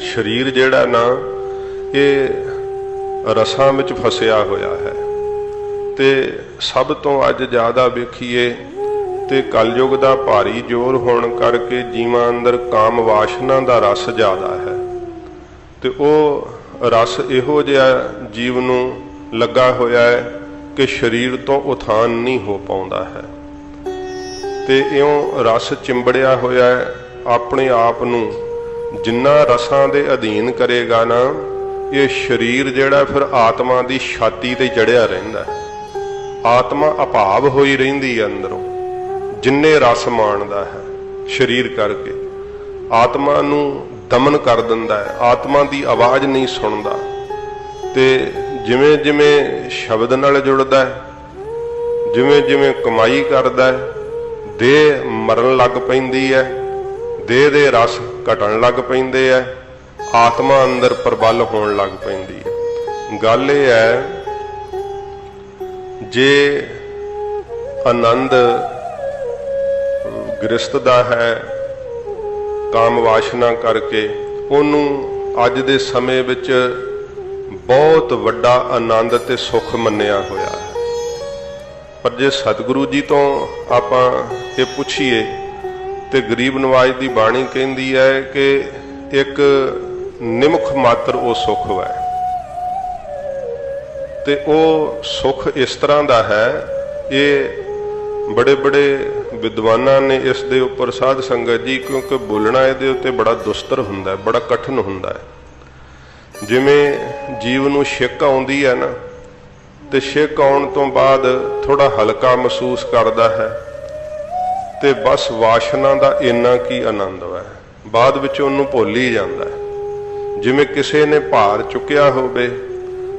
ਸਰੀਰ ਜਿਹੜਾ ਨਾ, ਇਹ ਰਸਾਂ ਵਿੱਚ ਫਸਿਆ ਹੋਇਆ ਹੈ। ਤੇ ਸਭ ਤੋਂ ਅੱਜ ਜ਼ਿਆਦਾ ਵੇਖੀਏ ਤੇ ਕਲਯੁਗ ਦਾ ਭਾਰੀ ਜ਼ੋਰ ਹੋਣ ਕਰਕੇ ਜੀਵਾਂ ਅੰਦਰ ਕਾਮ ਵਾਸ਼ਨਾ ਦਾ ਰਸ ਜ਼ਿਆਦਾ ਹੈ। ਤੇ ਉਹ ਰਸ ਇਹੋ ਜਿਹਾ ਜੀਵ ਨੂੰ ਲੱਗਾ ਹੋਇਆ ਹੈ ਕਿ ਸਰੀਰ ਤੋਂ ਉਥਾਨ ਨਹੀਂ ਹੋ ਪਾਉਂਦਾ ਹੈ। ਤੇ ਇਉਂ ਰਸ ਚਿੰਬੜਿਆ ਹੋਇਆ ਹੈ ਆਪਣੇ ਆਪ ਨੂੰ ਜਿੰਨਾ ਰਸਾਂ ਦੇ ਅਧੀਨ ਕਰੇਗਾ ਨਾ, ਇਹ ਸਰੀਰ ਜਿਹੜਾ ਫਿਰ ਆਤਮਾ ਦੀ ਛਾਤੀ ਤੇ ਚੜਿਆ ਰਹਿੰਦਾ ਆਤਮਾ ਅਭਾਵ ਹੋਈ ਰਹਿੰਦੀ ਹੈ ਅੰਦਰੋਂ, ਜਿੰਨੇ ਰਸ ਮਾਣਦਾ ਹੈ ਸਰੀਰ ਕਰਕੇ। ਆਤਮਾ ਨੂੰ ਦਮਨ ਕਰ ਦਿੰਦਾ ਹੈ, ਆਤਮਾ ਦੀ ਆਵਾਜ਼ ਨਹੀਂ ਸੁਣਦਾ। ਤੇ ਜਿਵੇਂ ਜਿਵੇਂ ਸ਼ਬਦ ਨਾਲ ਜੁੜਦਾ ਹੈ, ਜਿਵੇਂ ਜਿਵੇਂ ਕਮਾਈ ਕਰਦਾ ਹੈ, ਦੇਹ ਮਰਨ ਲੱਗ ਪੈਂਦੀ ਹੈ, ਦੇਹ ਦੇ ਰਸ ਘਟਣ ਲੱਗ ਪੈਂਦੇ ਹੈ ਆਤਮਾ ਅੰਦਰ ਪ੍ਰਬਲ ਹੋਣ ਲੱਗ ਪੈਂਦੀ ਹੈ ਗੱਲ ਇਹ ਹੈ ਜੇ ਆਨੰਦ ਗ੍ਰਸਤ ਦਾ ਹੈ ਕਾਮ ਵਾਸ਼ਨਾ ਕਰਕੇ ਉਹਨੂੰ ਅੱਜ ਦੇ ਸਮੇਂ ਵਿੱਚ ਬਹੁਤ ਵੱਡਾ ਆਨੰਦ ਤੇ ਸੁੱਖ ਮੰਨਿਆ ਹੋਇਆ ਹੈ। ਪਰ ਜੇ ਸਤਿਗੁਰੂ ਜੀ ਤੋਂ ਆਪਾਂ ਇਹ ਪੁੱਛੀਏ ਤੇ ਗਰੀਬ ਨਵਾਜ ਦੀ ਬਾਣੀ ਕਹਿੰਦੀ ਹੈ ਕਿ ਇੱਕ ਨਿਮਖ ਮਾਤਰ ਉਹ ਸੁੱਖ ਹੈ ਤੇ ਉਹ ਸੁੱਖ ਇਸ ਤਰ੍ਹਾਂ ਦਾ ਹੈ, ਇਹ ਬੜੇ ਬੜੇ ਵਿਦਵਾਨਾਂ ਨੇ ਇਸ ਦੇ ਉੱਪਰ ਸਾਧ ਸੰਗਤ ਜੀ, ਕਿਉਂਕਿ ਬੋਲਣਾ ਇਹਦੇ ਉੱਤੇ ਬੜਾ ਦੁਸਤਰ ਹੁੰਦਾ ਹੈ, ਬੜਾ ਕਠਿਨ ਹੁੰਦਾ ਹੈ। ਜਿਵੇਂ ਜੀਵ ਨੂੰ ਛਿੱਕ ਆਉਂਦੀ ਹੈ ਨਾ, ਤੇ ਛਿੱਕ ਆਉਣ ਤੋਂ ਬਾਅਦ ਥੋੜਾ ਹਲਕਾ ਮਹਿਸੂਸ ਕਰਦਾ ਹੈ ਤੇ ਬਸ ਵਾਸ਼ਨਾ ਦਾ ਇੰਨਾ ਕੀ ਆਨੰਦ ਹੈ ਬਾਅਦ ਵਿੱਚ ਉਹਨੂੰ ਭੁੱਲ ਹੀ ਜਾਂਦਾ ਹੈ। ਜਿਵੇਂ ਕਿਸੇ ਨੇ ਭਾਰ ਚੁੱਕਿਆ ਹੋਵੇ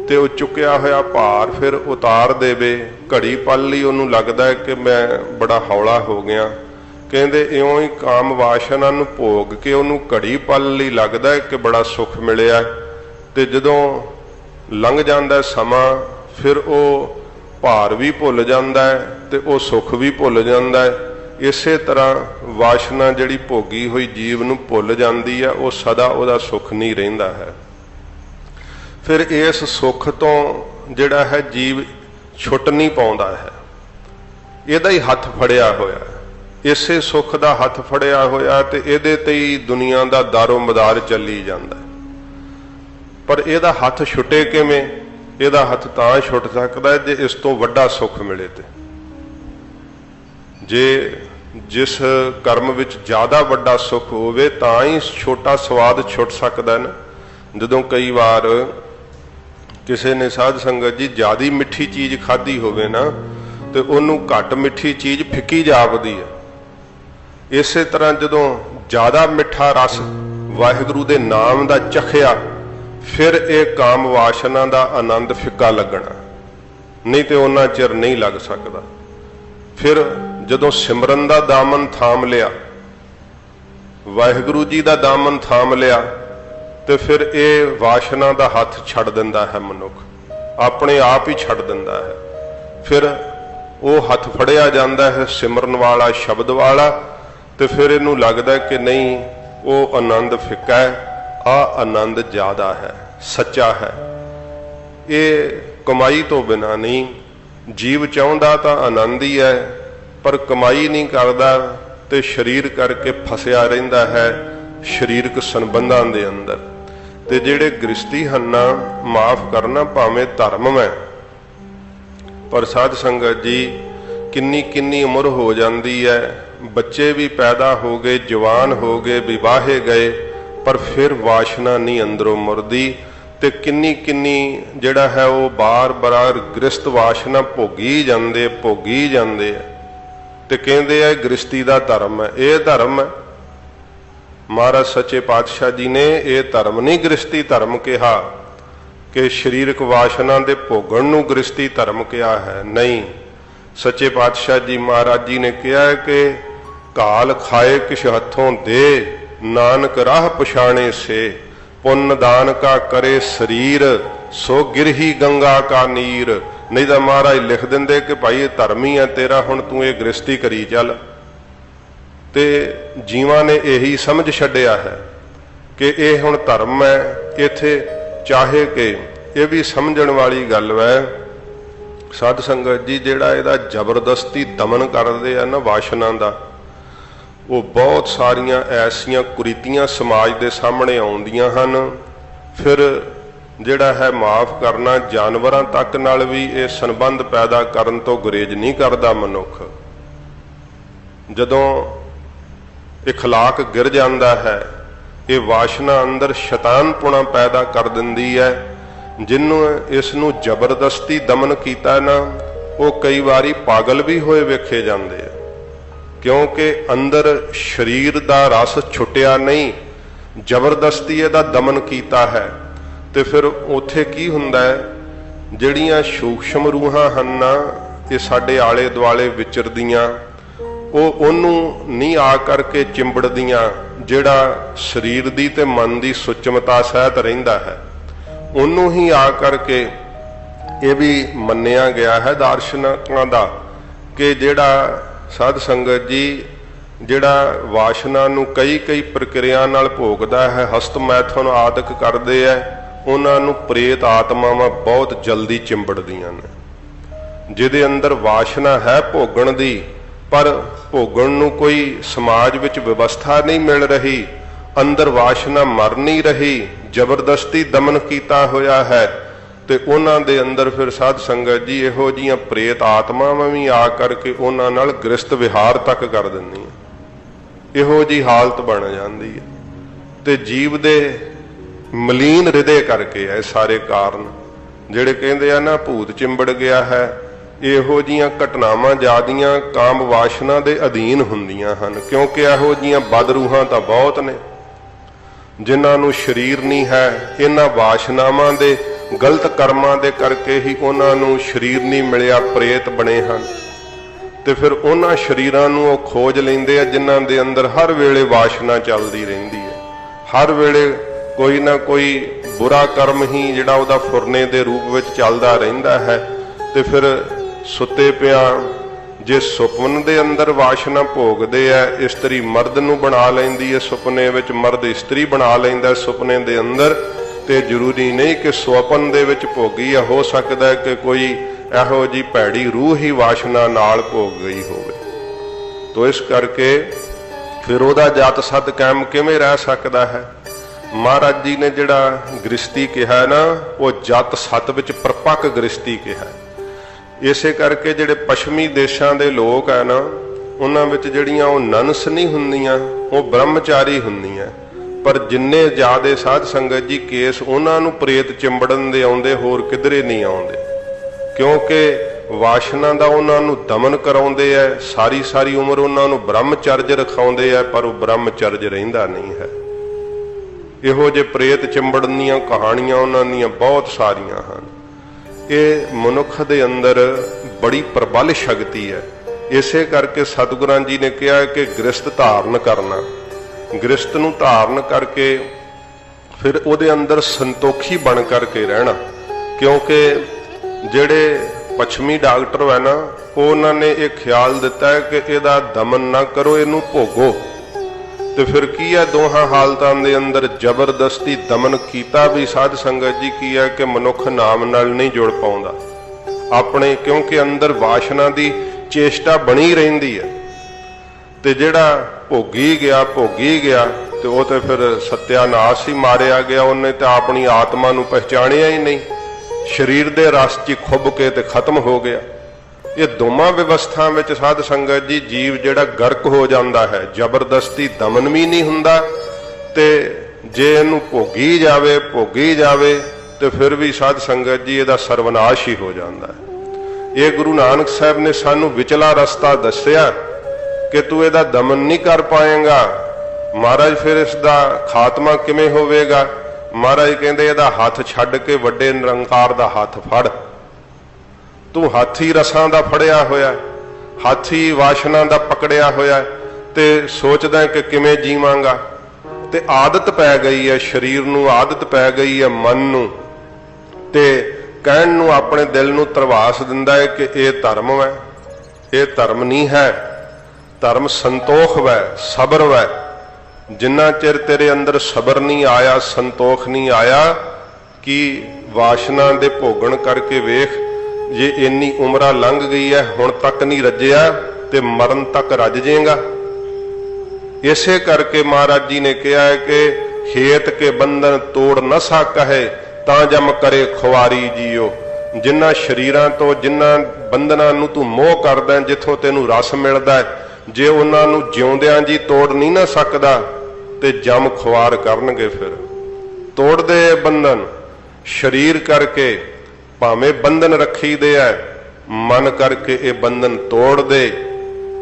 ਤੇ ਉਹ ਚੁੱਕਿਆ ਹੋਇਆ ਭਾਰ ਫਿਰ ਉਤਾਰ ਦੇਵੇ। ਘੜੀ ਪਲ ਲਈ ਉਹਨੂੰ ਲੱਗਦਾ ਹੈ ਕਿ ਮੈਂ ਬੜਾ ਹੌਲਾ ਹੋ ਗਿਆ। ਕਹਿੰਦੇ ਇਉਂ ਹੀ ਕਾਮ ਵਾਸ਼ਨਾ ਨੂੰ ਭੋਗ ਕੇ ਉਹਨੂੰ ਘੜੀ ਪਲ ਲਈ ਲੱਗਦਾ ਹੈ ਕਿ ਬੜਾ ਸੁੱਖ ਮਿਲਿਆ ਤੇ ਜਦੋਂ ਲੰਘ ਜਾਂਦਾ ਸਮਾਂ, ਫਿਰ ਉਹ ਭਾਰ ਵੀ ਭੁੱਲ ਜਾਂਦਾ ਹੈ ਤੇ ਉਹ ਸੁੱਖ ਵੀ ਭੁੱਲ ਜਾਂਦਾ ਹੈ। ਇਸੇ ਤਰ੍ਹਾਂ ਵਾਸ਼ਨਾ ਜਿਹੜੀ ਭੋਗੀ ਹੋਈ ਜੀਵ ਨੂੰ ਭੁੱਲ ਜਾਂਦੀ ਹੈ ਉਹ ਸਦਾ ਉਹਦਾ ਸੁੱਖ ਨਹੀਂ ਰਹਿੰਦਾ ਹੈ। ਫਿਰ ਇਸ ਸੁੱਖ ਤੋਂ ਜਿਹੜਾ ਹੈ ਜੀਵ ਛੁੱਟ ਨਹੀਂ ਪਾਉਂਦਾ ਹੈ। ਇਹਦਾ ਹੀ ਹੱਥ ਫੜਿਆ ਹੋਇਆ ਇਸੇ ਸੁੱਖ ਦਾ ਹੱਥ ਫੜਿਆ ਹੋਇਆ ਤੇ ਇਹਦੇ ਤੇ ਹੀ ਦੁਨੀਆ ਦਾ ਦਾਰੋ ਮਦਾਰ ਚੱਲੀ ਜਾਂਦਾ ਪਰ ਇਹਦਾ ਹੱਥ ਛੁੱਟੇ ਕਿਵੇਂ? ਇਹਦਾ ਹੱਥ ਤਾਂ ਛੁੱਟ ਸਕਦਾ ਜੇ ਇਸ ਤੋਂ ਵੱਡਾ ਸੁੱਖ ਮਿਲੇ ਤੇ। ਜੇ ਜਿਸ ਕਰਮ ਵਿੱਚ ਜ਼ਿਆਦਾ ਵੱਡਾ ਸੁੱਖ ਹੋਵੇ, ਤਾਂ ਹੀ ਛੋਟਾ ਸਵਾਦ ਛੁੱਟ ਸਕਦਾ ਨਾ। ਜਦੋਂ ਕਈ ਵਾਰ ਕਿਸੇ ਨੇ ਸਾਧ ਸੰਗਤ ਜੀ ਜਿਆਦੀ ਮਿੱਠੀ ਚੀਜ਼ ਖਾਧੀ ਹੋਵੇ ਨਾ, ਤੇ ਉਹਨੂੰ ਘੱਟ ਮਿੱਠੀ ਚੀਜ਼ ਫਿੱਕੀ ਜਾਪਦੀ ਹੈ। ਇਸੇ ਤਰ੍ਹਾਂ ਜਦੋਂ ਜ਼ਿਆਦਾ ਮਿੱਠਾ ਰਸ ਵਾਹਿਗੁਰੂ ਦੇ ਨਾਮ ਦਾ ਚਖਿਆ, ਫਿਰ ਇਹ ਕਾਮ ਵਾਸ਼ਨਾ ਦਾ ਆਨੰਦ ਫਿੱਕਾ ਲੱਗਣਾ। ਨਹੀਂ ਤੇ ਉਹਨਾਂ ਚਿਰ ਨਹੀਂ ਲੱਗ ਸਕਦਾ। ਫਿਰ ਜਦੋਂ ਸਿਮਰਨ ਦਾ ਦਾਮਨ ਥਾਮ ਲਿਆ, ਵਾਹਿਗੁਰੂ ਜੀ ਦਾ ਦਾਮਨ ਥਾਮ ਲਿਆ, ਤੇ ਫਿਰ ਇਹ ਵਾਸ਼ਨਾ ਦਾ ਹੱਥ ਛੱਡ ਦਿੰਦਾ ਹੈ ਮਨੁੱਖ, ਆਪਣੇ ਆਪ ਹੀ ਛੱਡ ਦਿੰਦਾ ਹੈ। ਫਿਰ ਉਹ ਹੱਥ ਫੜਿਆ ਜਾਂਦਾ ਹੈ ਸਿਮਰਨ ਵਾਲਾ, ਸ਼ਬਦ ਵਾਲਾ, ਤੇ ਫਿਰ ਇਹਨੂੰ ਲੱਗਦਾ ਕਿ ਨਹੀਂ, ਉਹ ਆਨੰਦ ਫਿੱਕਾ ਹੈ, ਆ ਆਨੰਦ ਜ਼ਿਆਦਾ ਹੈ, ਸੱਚਾ ਹੈ। ਇਹ ਕਮਾਈ ਤੋਂ ਬਿਨਾ ਨਹੀਂ, ਜੀਵ ਚਾਹੁੰਦਾ ਤਾਂ ਆਨੰਦ ਹੀ ਹੈ ਪਰ ਕਮਾਈ ਨਹੀਂ ਕਰਦਾ ਤੇ ਸਰੀਰ ਕਰਕੇ ਫਸਿਆ ਰਹਿੰਦਾ ਹੈ ਸਰੀਰਕ ਸੰਬੰਧਾਂ ਦੇ ਅੰਦਰ। ਤੇ ਜਿਹੜੇ ਗ੍ਰਸਤੀ ਹੰਨਾ ਮਾਫ ਕਰਨਾ ਭਾਵੇਂ ਧਰਮ ਹੈ। ਪਰ ਸਾਧ ਸੰਗਤ ਜੀ, ਕਿੰਨੀ ਕਿੰਨੀ ਉਮਰ ਹੋ ਜਾਂਦੀ ਹੈ, ਬੱਚੇ ਵੀ ਪੈਦਾ ਹੋ ਗਏ, ਜਵਾਨ ਹੋ ਗਏ, ਵਿਵਾਹੇ ਗਏ, ਪਰ ਫਿਰ ਵਾਸ਼ਨਾ ਨਹੀਂ ਅੰਦਰੋਂ ਮੁਰਦੀ ਤੇ ਕਿੰਨੀ ਕਿੰਨੀ ਜਿਹੜਾ ਹੈ ਉਹ ਬਾਰ-ਬਾਰ ਗ੍ਰਸਤ ਵਾਸ਼ਨਾ ਭੋਗੀ ਜਾਂਦੇ ਭੋਗੀ ਜਾਂਦੇ ਆ ਤੇ ਕਹਿੰਦੇ ਆ ਗ੍ਰਸਤੀ ਦਾ ਧਰਮ ਹੈ। ਇਹ ਧਰਮ ਹੈ ਮਹਾਰਾਜ ਸੱਚੇ ਪਾਤਸ਼ਾਹ ਜੀ ਨੇ ਇਹ ਧਰਮ ਨਹੀਂ ਗ੍ਰਸਤੀ ਧਰਮ ਕਿਹਾ ਕਿ ਸਰੀਰਕ ਵਾਸ਼ਨਾ ਦੇ ਭੋਗਣ ਨੂੰ ਗ੍ਰਸਤੀ ਧਰਮ ਕਿਹਾ ਹੈ। ਨਹੀਂ। ਸੱਚੇ ਪਾਤਸ਼ਾਹ ਜੀ ਮਹਾਰਾਜ ਜੀ ਨੇ ਕਿਹਾ ਕਿ ਕਾਲ ਖਾਏ ਕਿਛ ਹੱਥੋਂ ਦੇ, ਨਾਨਕ ਰਾਹ ਪਛਾਣੇ ਸੇ, ਪੁੰਨ ਦਾਨ ਕਾ ਕਰੇ ਸਰੀਰ, ਸੋ ਗਿਰਹੀ ਗੰਗਾ ਕਾ ਨੀਰ। ਨਹੀਂ ਤਾਂ ਮਹਾਰਾਜ ਲਿਖ ਦਿੰਦੇ ਕਿ ਭਾਈ ਇਹ ਧਰਮ ਹੀ ਹੈ ਤੇਰਾ ਹੁਣ ਤੂੰ ਇਹ ਗ੍ਰਸਤੀ ਕਰੀ ਚੱਲ। ਤੇ ਜੀਵਾਂ ਨੇ ਇਹੀ ਸਮਝ ਛੱਡਿਆ ਹੈ ਕਿ ਇਹ ਹੁਣ ਧਰਮ ਹੈ, ਇੱਥੇ ਚਾਹੇ ਕਿ ਇਹ ਵੀ ਸਮਝਣ ਵਾਲੀ ਗੱਲ ਹੈ ਸਾਧ ਸੰਗਤ ਜੀ, ਜਿਹੜਾ ਇਹਦਾ ਜ਼ਬਰਦਸਤੀ ਦਮਨ ਕਰਦੇ ਆ ਨਾ ਵਾਸ਼ਨਾ ਦਾ, ਉਹ ਬਹੁਤ ਸਾਰੀਆਂ ਐਸੀਆਂ ਕੁਰੀਤੀਆਂ ਸਮਾਜ ਦੇ ਸਾਹਮਣੇ ਆਉਂਦੀਆਂ ਹਨ। ਫਿਰ ਜਿਹੜਾ ਹੈ ਮਾਫ ਕਰਨਾ, ਜਾਨਵਰਾਂ ਤੱਕ ਨਾਲ ਵੀ ਇਹ ਸੰਬੰਧ ਪੈਦਾ ਕਰਨ ਤੋਂ ਗੁਰੇਜ ਨਹੀਂ ਕਰਦਾ ਮਨੁੱਖ। ਜਦੋਂ ਇਖਲਾਕ ਗਿਰ ਜਾਂਦਾ ਹੈ, ਇਹ ਵਾਸ਼ਨਾ ਅੰਦਰ ਸ਼ੈਤਾਨਪੁਣਾ ਪੈਦਾ ਕਰ ਦਿੰਦੀ ਹੈ, ਜਿੰਨੂੰ ਇਸ ਨੂੰ ਜ਼ਬਰਦਸਤੀ ਦਮਨ ਕੀਤਾ ਨਾ, ਉਹ ਕਈ ਵਾਰੀ ਪਾਗਲ ਵੀ ਹੋਏ ਵੇਖੇ ਜਾਂਦੇ ਆ। ਕਿਉਂਕਿ ਅੰਦਰ ਸਰੀਰ ਦਾ ਰਸ ਛੁੱਟਿਆ ਨਹੀਂ, ਜ਼ਬਰਦਸਤੀ ਇਹਦਾ ਦਮਨ ਕੀਤਾ ਹੈ। ਤੇ ਫਿਰ ਉੱਥੇ ਕੀ ਹੁੰਦਾ ਹੈ? ਜਿਹੜੀਆਂ ਸੂਖਸ਼ਮ ਰੂਹਾਂ ਹਨ ਨਾ, ਇਹ ਸਾਡੇ ਆਲੇ ਦੁਆਲੇ ਵਿਚਰਦੀਆਂ, ਉਹ ਉਹਨੂੰ ਨਹੀਂ ਆ ਕਰਕੇ ਚਿੰਬੜਦੀਆਂ, ਜਿਹੜਾ ਸਰੀਰ ਦੀ ਤੇ ਮਨ ਦੀ ਸੁਚਮਤਾ ਸਹਿਤ ਰਹਿੰਦਾ ਹੈ। ਉਹਨੂੰ ਹੀ ਆ ਕਰਕੇ ਇਹ ਵੀ ਮੰਨਿਆ ਗਿਆ ਹੈ ਦਾਰਸ਼ਨਿਕਾਂ ਦਾ ਕਿ ਜਿਹੜਾ ਸਾਧ ਸੰਗਤ ਜੀ, ਜਿਹੜਾ ਵਾਸ਼ਨਾ ਨੂੰ ਕਈ ਕਈ ਪ੍ਰਕਿਰਿਆ ਨਾਲ ਭੋਗਦਾ ਹੈ ਹਸਤ ਮੈਥਨ ਆਦਿਕ ਕਰਦੇ ਹੈ ਉਹਨਾਂ ਨੂੰ ਪ੍ਰੇਤ ਆਤਮਾਵਾਂ ਬਹੁਤ ਜਲਦੀ ਚਿੰਬੜਦੀਆਂ ਨੇ। ਜਿਹਦੇ ਅੰਦਰ ਵਾਸ਼ਨਾ ਹੈ ਭੋਗਣ ਦੀ, ਪਰ ਭੋਗਣ ਨੂੰ ਕੋਈ ਸਮਾਜ ਵਿੱਚ ਵਿਵਸਥਾ ਨਹੀਂ ਮਿਲ ਰਹੀ, ਅੰਦਰ ਵਾਸ਼ਨਾ ਮਰ ਨਹੀਂ ਰਹੀ, ਜ਼ਬਰਦਸਤੀ ਦਮਨ ਕੀਤਾ ਹੋਇਆ ਹੈ, ਤੇ ਉਹਨਾਂ ਦੇ ਅੰਦਰ ਫਿਰ ਸਾਧ ਸੰਗਤ ਜੀ ਇਹੋ ਜੀਆਂ ਪ੍ਰੇਤ ਆਤਮਾਵਾਂ ਵੀ ਆ ਕਰਕੇ ਉਹਨਾਂ ਨਾਲ ਗ੍ਰਸਤ ਵਿਹਾਰ ਤੱਕ ਕਰ ਦਿੰਦੀਆਂ। ਇਹੋ ਜੀ ਹਾਲਤ ਬਣ ਜਾਂਦੀ ਹੈ। ਤੇ ਜੀਵ ਦੇ ਮਲੀਨ ਹਿਰਦੇ ਕਰਕੇ ਇਹ ਸਾਰੇ ਕਾਰਨ, ਜਿਹੜੇ ਕਹਿੰਦੇ ਆ ਨਾ ਭੂਤ ਚਿੰਬੜ ਗਿਆ ਹੈ, ਇਹੋ ਜੀਆਂ ਘਟਨਾਵਾਂ ਜਿਆਦੀਆਂ ਕਾਮ ਵਾਸ਼ਨਾ ਦੇ ਅਧੀਨ ਹੁੰਦੀਆਂ ਹਨ, ਕਿਉਂਕਿ ਇਹੋ ਜੀਆਂ ਬਦਰੂਹਾਂ ਤਾਂ ਬਹੁਤ ਨੇ। ਜਿਨ੍ਹਾਂ ਨੂੰ ਸਰੀਰ ਨਹੀਂ ਹੈ, ਇਹਨਾਂ ਵਾਸ਼ਨਾਵਾਂ ਦੇ, ਗਲਤ ਕਰਮਾਂ ਦੇ ਕਰਕੇ ਹੀ ਉਹਨਾਂ ਨੂੰ ਸਰੀਰ ਨਹੀਂ ਮਿਲਿਆ, ਪ੍ਰੇਤ ਬਣੇ ਹਨ। ਤੇ ਫਿਰ ਉਹਨਾਂ ਸ਼ਰੀਰਾਂ ਨੂੰ ਉਹ ਖੋਜ ਲੈਂਦੇ ਆ, ਜਿਨ੍ਹਾਂ ਦੇ ਅੰਦਰ ਹਰ ਵੇਲੇ ਵਾਸ਼ਨਾ ਚੱਲਦੀ ਰਹਿੰਦੀ ਹੈ। ਹਰ ਵੇਲੇ ਕੋਈ ਨਾ ਕੋਈ ਬੁਰਾ ਕਰਮ ਹੀ ਜਿਹੜਾ ਉਹਦਾ ਫੁਰਨੇ ਦੇ ਰੂਪ ਵਿੱਚ ਚੱਲਦਾ ਰਹਿੰਦਾ ਹੈ ਤੇ ਫਿਰ ਸੁੱਤੇ ਪਿਆ, ਜੇ ਸੁਪਨ ਦੇ ਅੰਦਰ ਵਾਸ਼ਨਾ ਭੋਗਦੇ ਆ ਇਸਤਰੀ ਮਰਦ ਨੂੰ ਬਣਾ ਲੈਂਦੀ ਹੈ ਸੁਪਨੇ ਵਿੱਚ ਮਰਦ ਇਸਤਰੀ ਬਣਾ ਲੈਂਦਾ ਸੁਪਨੇ ਦੇ ਅੰਦਰ, ਤੇ ਜ਼ਰੂਰੀ ਨਹੀਂ ਕਿ ਸੁਪਨ ਦੇ ਵਿੱਚ ਭੋਗੀ ਆ ਹੋ ਸਕਦਾ ਕਿ ਕੋਈ ਇਹੋ ਜੀ ਭੈੜੀ ਰੂਹ ਹੀ ਵਾਸ਼ਨਾ ਨਾਲ ਭੋਗ ਗਈ ਹੋਵੇ। ਤੋ ਇਸ ਕਰਕੇ ਫਿਰ ਉਹਦਾ ਜਤ ਸਤ ਕਾਇਮ ਕਿਵੇਂ ਰਹਿ ਸਕਦਾ ਹੈ? ਮਹਾਰਾਜ ਜੀ ਨੇ ਜਿਹੜਾ ਗ੍ਰਸਤੀ ਕਿਹਾ ਨਾ, ਉਹ ਜਤ ਸਤ ਵਿੱਚ ਪਰਪੱਕ ਗ੍ਰਸਤੀ ਕਿਹਾ ਇਸੇ ਕਰਕੇ ਜਿਹੜੇ ਪੱਛਮੀ ਦੇਸ਼ਾਂ ਦੇ ਲੋਕ ਆ ਨਾ, ਉਹਨਾਂ ਵਿੱਚ ਜਿਹੜੀਆਂ ਉਹ ਨਨਸ ਨਹੀਂ ਹੁੰਦੀਆਂ, ਉਹ ਬ੍ਰਹਮਚਾਰੀ ਹੁੰਦੀਆਂ। ਪਰ ਜਿੰਨੇ ਜ਼ਿਆਦੇ ਸਾਧ ਸੰਗਤ ਜੀ ਕੇਸ ਉਹਨਾਂ ਨੂੰ ਪ੍ਰੇਤ ਚਿੰਬੜਨ ਦੇ ਆਉਂਦੇ, ਹੋਰ ਕਿਧਰੇ ਨਹੀਂ ਆਉਂਦੇ। ਕਿਉਂਕਿ ਵਾਸ਼ਨਾ ਦਾ ਉਹਨਾਂ ਨੂੰ ਦਮਨ ਕਰਾਉਂਦੇ ਐ ਸਾਰੀ ਸਾਰੀ ਉਮਰ ਉਹਨਾਂ ਨੂੰ ਬ੍ਰਹਮਚਰਜ ਰਖਾਉਂਦੇ ਐ ਪਰ ਉਹ ਬ੍ਰਹਮਚਰਜ ਰਹਿੰਦਾ ਨਹੀਂ ਹੈ। ਇਹੋ ਜੇ ਪ੍ਰੇਤ ਚਿੰਬੜਨ ਦੀਆਂ ਕਹਾਣੀਆਂ ਉਹਨਾਂ ਦੀਆਂ ਬਹੁਤ ਸਾਰੀਆਂ ਹਨ। ਇਹ ਮਨੁੱਖ ਦੇ ਅੰਦਰ ਬੜੀ ਪ੍ਰਬਲ ਸ਼ਕਤੀ ਹੈ। ਇਸੇ ਕਰਕੇ ਸਤਿਗੁਰਾਂ ਜੀ ਨੇ ਕਿਹਾ ਕਿ ਗ੍ਰਸਤ ਧਾਰਨ ਕਰਨਾ। ਗ੍ਰਸਤ ਨੂੰ ਧਾਰਨ ਕਰਕੇ ਫਿਰ ਉਹਦੇ ਅੰਦਰ ਸੰਤੋਖੀ ਬਣ ਕਰਕੇ ਰਹਿਣਾ। ਕਿਉਂਕਿ ਜਿਹੜੇ ਪੱਛਮੀ ਡਾਕਟਰ ਹੈ ਨਾ, ਉਹ ਉਹਨਾਂ ਨੇ ਇਹ ਖਿਆਲ ਦਿੱਤਾ ਹੈ ਕਿ ਇਹਦਾ ਦਮਨ ਨਾ ਕਰੋ, ਇਹਨੂੰ ਭੋਗੋ। ਤੇ ਫਿਰ ਕੀ ਹੈ ਦੋਹਾਂ ਹਾਲਤਾਂ ਦੇ ਅੰਦਰ ਜ਼ਬਰਦਸਤੀ ਦਮਨ ਕੀਤਾ ਵੀ ਸਾਧ ਸੰਗਤ ਜੀ ਕੀ ਹੈ ਕਿ ਮਨੁੱਖ ਨਾਮ ਨਾਲ ਨਹੀਂ ਜੁੜ ਪਾਉਂਦਾ। ਆਪਣੇ ਕਿਉਂਕਿ ਅੰਦਰ ਵਾਸ਼ਨਾ ਦੀ ਚੇਸ਼ਟਾ ਬਣੀ ਰਹਿੰਦੀ ਹੈ ਤੇ ਜਿਹੜਾ ਭੋਗੀ ਗਿਆ ਭੋਗੀ ਗਿਆ ਤੇ ਉਹ ਤੇ ਫਿਰ ਸਤਿਆਨਾਸ਼ ਹੀ ਮਾਰਿਆ ਗਿਆ, ਉਹਨੇ ਤਾਂ ਆਪਣੀ ਆਤਮਾ ਨੂੰ ਪਹਿਚਾਣਿਆ ਹੀ ਨਹੀਂ। ਸਰੀਰ ਦੇ ਰਸ 'ਚ ਖੁੱਭ ਕੇ ਤੇ ਖਤਮ ਹੋ ਗਿਆ। ਇਹ ਦੋਵਾਂ ਵਿਵਸਥਾ ਵਿੱਚ ਸਾਧ ਸੰਗਤ ਜੀ, ਜੀਵ ਜਿਹੜਾ ਗਰਕ ਹੋ ਜਾਂਦਾ ਹੈ, ਜ਼ਬਰਦਸਤੀ ਦਮਨ ਵੀ ਨਹੀਂ ਹੁੰਦਾ ਤੇ ਜੇ ਇਹਨੂੰ ਭੋਗੀ ਜਾਵੇ ਭੋਗੀ ਜਾਵੇ ਤੇ ਫਿਰ ਵੀ ਸਾਧ ਸੰਗਤ ਜੀ ਇਹਦਾ ਸਰਵਨਾਸ਼ ਹੀ ਹੋ ਜਾਂਦਾ ਹੈ। ਇਹ ਗੁਰੂ ਨਾਨਕ ਸਾਹਿਬ ਨੇ ਸਾਨੂੰ ਵਿਚਲਾ ਰਸਤਾ ਦੱਸਿਆ ਕਿ ਤੂੰ ਇਹਦਾ ਦਮਨ ਨਹੀਂ ਕਰ ਪਾਏਗਾ। ਮਹਾਰਾਜ ਫਿਰ ਇਸ ਦਾ ਖਾਤਮਾ ਕਿਵੇਂ ਹੋਵੇਗਾ? ਮਹਾਰਾਜ ਕਹਿੰਦੇ, ਇਹਦਾ ਹੱਥ ਛੱਡ ਕੇ ਵੱਡੇ ਨਿਰੰਕਾਰ ਦਾ ਹੱਥ ਫੜ। ਤੂੰ ਹਾਥੀ ਰਸਾਂ ਦਾ ਫੜਿਆ ਹੋਇਆ ਹਾਥੀ ਵਾਸ਼ਨਾ ਦਾ ਪਕੜਿਆ ਹੋਇਆ ਤੇ ਸੋਚਦਾ ਕਿ ਕਿਵੇਂ ਜੀਵਾਂਗਾ। ਤੇ ਆਦਤ ਪੈ ਗਈ ਹੈ, ਸਰੀਰ ਨੂੰ ਆਦਤ ਪੈ ਗਈ ਹੈ, ਮਨ ਨੂੰ। ਤੇ ਕਹਿਣ ਨੂੰ ਆਪਣੇ ਦਿਲ ਨੂੰ ਤਰਵਾਸ ਦਿੰਦਾ ਹੈ ਕਿ ਇਹ ਧਰਮ ਹੈ ਇਹ ਧਰਮ ਨਹੀਂ ਹੈ। ਧਰਮ ਸੰਤੋਖ ਵੈ, ਸਬਰ ਵੈ। ਜਿੰਨਾ ਚਿਰ ਤੇਰੇ ਅੰਦਰ ਸਬਰ ਨਹੀਂ ਆਇਆ, ਸੰਤੋਖ ਨਹੀਂ ਆਇਆ, ਕਿ ਵਾਸ਼ਨਾ ਦੇ ਭੋਗਣ ਕਰਕੇ ਵੇਖ ਜੇ ਇੰਨੀ ਉਮਰਾਂ ਲੰਘ ਗਈ ਹੈ ਹੁਣ ਤੱਕ ਨਹੀਂ ਰੱਜਿਆ ਤੇ ਮਰਨ ਤੱਕ ਰੱਜ ਜਾਏਗਾ ਇਸੇ ਕਰਕੇ ਮਹਾਰਾਜ ਜੀ ਨੇ ਕਿਹਾ ਹੈ ਕਿ ਖੇਤ ਕੇ ਬੰਧਨ ਤੋੜ ਨਾ ਸਕਹਿ ਤਾਂ ਜਮ ਕਰੇ ਖੁਆਰੀ ਜੀਓ। ਜਿਨ੍ਹਾਂ ਸ਼ਰੀਰਾਂ ਤੋਂ ਜਿਨ੍ਹਾਂ ਬੰਧਨਾਂ ਨੂੰ ਤੂੰ ਮੋਹ ਕਰਦਾ ਜਿੱਥੋਂ ਤੈਨੂੰ ਰਸ ਮਿਲਦਾ ਜੇ ਉਹਨਾਂ ਨੂੰ ਜਿਉਂਦਿਆਂ ਜੀ ਤੋੜ ਨਹੀਂ ਨਾ ਸਕਦਾ, ਤੇ ਜਮ ਖੁਆਰ ਕਰਨਗੇ ਫਿਰ। ਤੋੜਦੇ ਇਹ ਬੰਧਨ, ਸ਼ਰੀਰ ਕਰਕੇ ਭਾਵੇਂ ਬੰਧਨ ਰੱਖੀ ਦੇ ਐ, ਮਨ ਕਰਕੇ ਇਹ ਬੰਧਨ ਤੋੜ ਦੇ।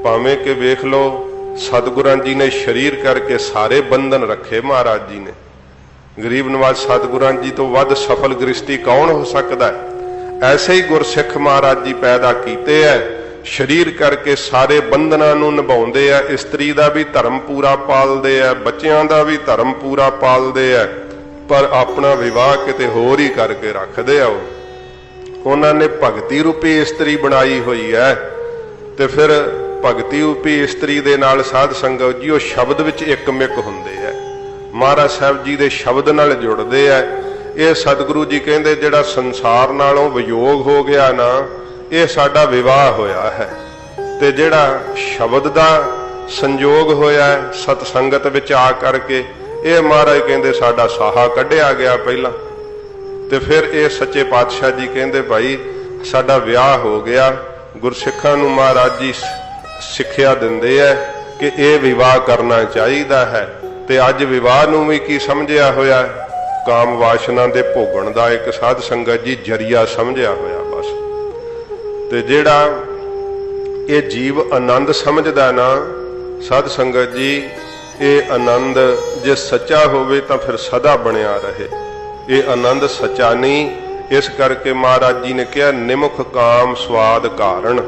ਭਾਵੇਂ ਕਿ ਵੇਖ ਲਓ, ਸਤਿਗੁਰਾਂ ਜੀ ਨੇ ਸ਼ਰੀਰ ਕਰਕੇ ਸਾਰੇ ਬੰਧਨ ਰੱਖੇ ਮਹਾਰਾਜ ਜੀ ਨੇ। ਗਰੀਬ ਨਿਵਾਜ਼ ਸਤਿਗੁਰਾਂ ਜੀ ਤੋਂ ਵੱਧ ਸਫਲ ਗ੍ਰਸਤੀ ਕੌਣ ਹੋ ਸਕਦਾ ਹੈ? ਐਸੇ ਹੀ ਗੁਰਸਿੱਖ ਮਹਾਰਾਜ ਜੀ ਪੈਦਾ ਕੀਤੇ ਐ, ਸ਼ਰੀਰ ਕਰਕੇ ਸਾਰੇ ਬੰਧਨਾਂ ਨੂੰ ਨਿਭਾਉਂਦੇ ਆ ਇਸਤਰੀ ਦਾ ਵੀ ਧਰਮ ਪੂਰਾ ਪਾਲਦੇ ਆ ਬੱਚਿਆਂ ਦਾ ਵੀ ਧਰਮ ਪੂਰਾ ਪਾਲਦੇ ਆ ਪਰ ਆਪਣਾ ਵਿਵਾਹ ਕਿਤੇ ਹੋਰ ਹੀ ਕਰਕੇ ਰੱਖਦੇ ਆ ਉਹ। ਉਹਨਾਂ ਨੇ ਭਗਤੀ ਰੂਪੀ ਇਸਤਰੀ ਬਣਾਈ ਹੋਈ ਹੈ ਤੇ ਫਿਰ ਭਗਤੀ ਰੂਪੀ ਇਸਤਰੀ ਦੇ ਨਾਲ ਸਾਧ ਸੰਗਤ ਜੀ, ਉਹ ਸ਼ਬਦ ਵਿੱਚ ਇੱਕ ਇੱਕਮਿਕ ਹੁੰਦੇ ਆ ਮਹਾਰਾਜ ਸਾਹਿਬ ਜੀ ਦੇ ਸ਼ਬਦ ਨਾਲ ਜੁੜਦੇ ਆ ਇਹ ਸਤਿਗੁਰੂ ਜੀ ਕਹਿੰਦੇ, ਜਿਹੜਾ ਸੰਸਾਰ ਨਾਲੋਂ ਵਿਯੋਗ ਹੋ ਗਿਆ ਨਾ, ਇਹ ਸਾਡਾ ਵਿਵਾਹ ਹੋਇਆ ਹੈ। ਤੇ ਜਿਹੜਾ ਸ਼ਬਦ ਦਾ ਸੰਯੋਗ ਹੋਇਆ ਹੈ ਸਤ ਸੰਗਤ ਵਿੱਚ ਆ ਕਰਕੇ, ਇਹ ਮਹਾਰਾਜ ਕਹਿੰਦੇ, ਸਾਡਾ ਸਾਹਾ ਕੱਢਿਆ ਗਿਆ ਪਹਿਲਾਂ। ਤੇ ਫਿਰ ਇਹ ਸੱਚੇ ਪਾਤਸ਼ਾਹ ਜੀ ਕਹਿੰਦੇ, ਭਾਈ, ਸਾਡਾ ਵਿਆਹ ਹੋ ਗਿਆ। ਗੁਰਸਿੱਖਾਂ ਨੂੰ ਮਹਾਰਾਜ ਜੀ ਸਿੱਖਿਆ ਦਿੰਦੇ ਐ ਕਿ ਇਹ ਵਿਵਾਹ ਕਰਨਾ ਚਾਹੀਦਾ ਹੈ। ਤੇ ਅੱਜ ਵਿਵਾਹ ਨੂੰ ਵੀ ਕੀ ਸਮਝਿਆ ਹੋਇਆ? ਕਾਮ ਵਾਸ਼ਨਾ ਦੇ ਭੋਗਣ ਦਾ ਇੱਕ ਸਾਧ ਸੰਗਤ ਜੀ ਜਰੀਆ ਸਮਝਿਆ ਹੋਇਆ ਬਸ। ਤੇ ਜਿਹੜਾ ਇਹ ਜੀਵ ਆਨੰਦ ਸਮਝਦਾ ਨਾ, ਸਾਧ ਸੰਗਤ ਜੀ, ਇਹ ਆਨੰਦ ਜੇ ਸੱਚਾ ਹੋਵੇ ਤਾਂ ਫਿਰ ਸਦਾ ਬਣਿਆ ਰਹੇ। ਇਹ ਆਨੰਦ ਸੱਚਾ ਨਹੀਂ। ਇਸ ਕਰਕੇ ਮਹਾਰਾਜ ਜੀ ਨੇ ਕਿਹਾ, ਨਿਮੁਖ ਕਾਮ ਸਵਾਦ ਕਾਰਨ